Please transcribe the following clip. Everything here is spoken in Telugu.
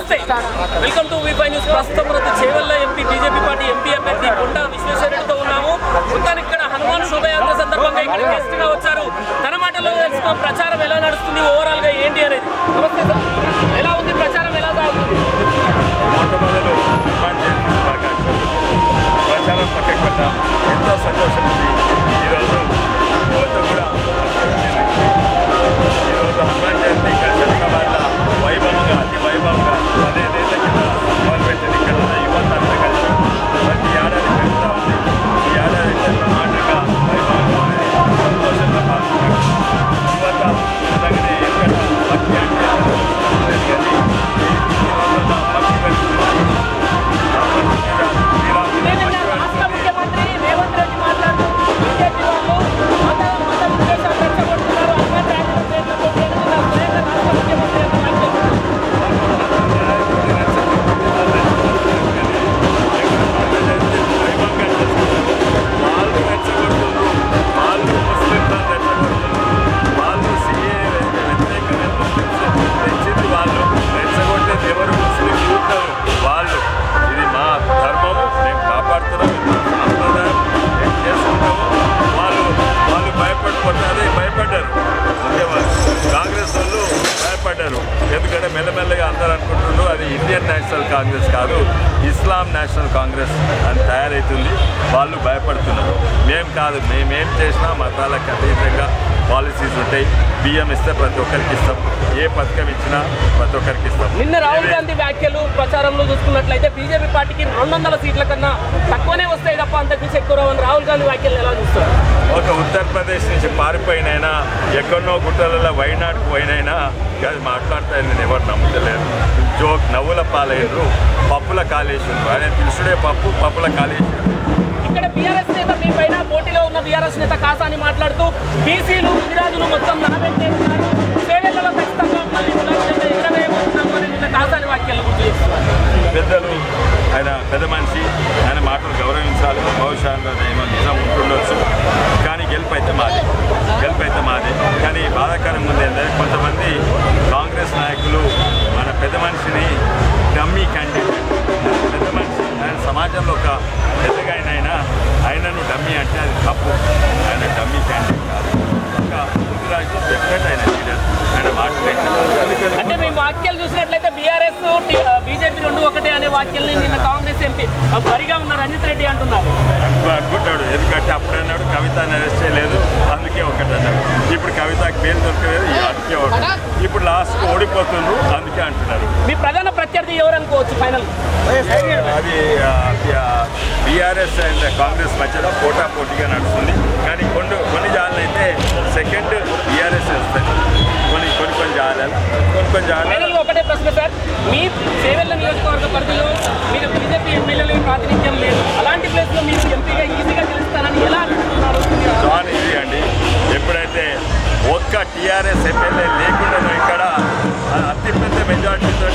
నమస్తే. వెల్కమ్ టు విఫై న్యూస్ ప్రస్తుతం మనకు Chevella MP BJP party MP అభ్యర్థి కొండా విశ్వేశ్వరరెడ్డితో ఉన్నాము. మొత్తానికి ఇక్కడ హనుమాన్ శోభయాత్ర సందర్భంగా ఇక్కడ గెస్ట్గా వచ్చారు. తన మాటలో తెలుసుకో ప్రచారం ఎలా నడుస్తుంది? ఓవరాల్గా ఏంటి అనేది? నమస్తే సార్ ఎలా ఉంది ప్రచారం? భయపడ్డారు ఎందుకంటే మెల్లమెల్లగా అందరూ అనుకుంటున్నారు అది ఇండియన్ నేషనల్ కాంగ్రెస్ కాదు ఇస్లాం నేషనల్ కాంగ్రెస్ అని తయారవుతుంది వాళ్ళు భయపడుతున్నారు. మేం కాదు మేమేం చేసినా మతాలకు అతీతంగా పాలసీస్ ఉంటాయి. బియ్యం ఇస్తే ప్రతి ఒక్కరికి ఇస్తాం. ఏ పథకం ఇచ్చినా ప్రతి ఒక్కరికి ఇస్తాం. నిన్న రాహుల్ గాంధీ వ్యాఖ్యలు ప్రచారంలో చూసుకున్నట్లయితే బీజేపీ పార్టీకి రెండు వందల సీట్ల కన్నా తక్కువనే వస్తాయి తప్ప అంతకుమించి ఎక్కువ రావని రాహుల్ గాంధీ వ్యాఖ్యలు ఎలా చూస్తారు? ఒక ఉత్తరప్రదేశ్ నుంచి పారిపోయినైనా ఎక్కడో గుట్టలలో వైనాడుకు పోయినైనా అది మాట్లాడతాయి నేను ఎవరు నమ్ముతలేరు జోక్ నవ్వుల పాలయ్యారు పప్పుల కాలేసిండ్రు ఆయన పిలుచుడే పప్పు పప్పుల కాలేసిండ్రు ఇక్కడ ఉన్న బీఆర్ఎస్ నేత కాసాని మాట్లాడుతూ బీసీలు ముదిరాజులు మొత్తం నాబెట్టే ఉన్నారు సేవలలో ఖచ్చితంగా మళ్ళీ గులాబీ ఎగరవేయబోతున్నాము అని నిన్న కాసాని వాక్యాలు గుర్తు చేస్తున్నారు. పెద్దలు ఆయన పెద్ద మనిషి ఆయన మాటలు గౌరవించాలి. బహుశా ఏమో నిజం ఉంటుండొచ్చు. కానీ గెలుపు అయితే మాది. గెలుపు అయితే మాది. కానీ బాధాకరంగా ఉంది ఏంటంటే కొంతమంది కాంగ్రెస్ నాయకులు ఆయన డమ్మీ క్యాండిడేట్ కాదు డెఫినెట్ ఆయన లీడర్ ఆయన మాట అంటే మీ వాక్యాలు చూసినట్లయితే బీఆర్ఎస్ బీజేపీ రెండు ఒకటే అనే వాక్యాలని నిన్న కాంగ్రెస్ ఎంపీ బరిగా ఉన్న రంజిత్ రెడ్డి అంటున్నారు. అనుకుంటాడు ఎందుకంటే అప్పుడు అన్నాడు కవిత అరెస్ట్ చేయలేదు ఇప్పుడు కవితకి బెయిల్ దొరకలేదు ఇప్పుడు లాస్ట్ ఓడిపోతుండ్రు అందుకే అంటున్నారు. మీ ప్రధాన ప్రత్యర్థి ఎవరు అనుకోవచ్చు ఫైనల్? అది బీఆర్ఎస్ అండ్ కాంగ్రెస్ మధ్యలో పోటా పోటీగా నడుస్తుంది. కానీ కొన్ని కొన్ని జాగాలు అయితే సెకండ్ బీఆర్ఎస్ వస్తాయి. కొన్ని కొన్ని కొన్ని జాగాలు కొన్ని కొన్ని జాగాలు ఒకటే ప్రశ్న సార్. మీ సేవెళ్ళ నియోజకవర్గ పరిధిలో మీరు బీజేపీ ఎమ్మెల్యేలు ప్రాతినిధ్యం లేదు. అలాంటి ప్లేస్లో మీరు టీఆర్ఎస్ ఎమ్మెల్యే లేకుండా ఇక్కడ అతిపెద్ద మెజార్టీతో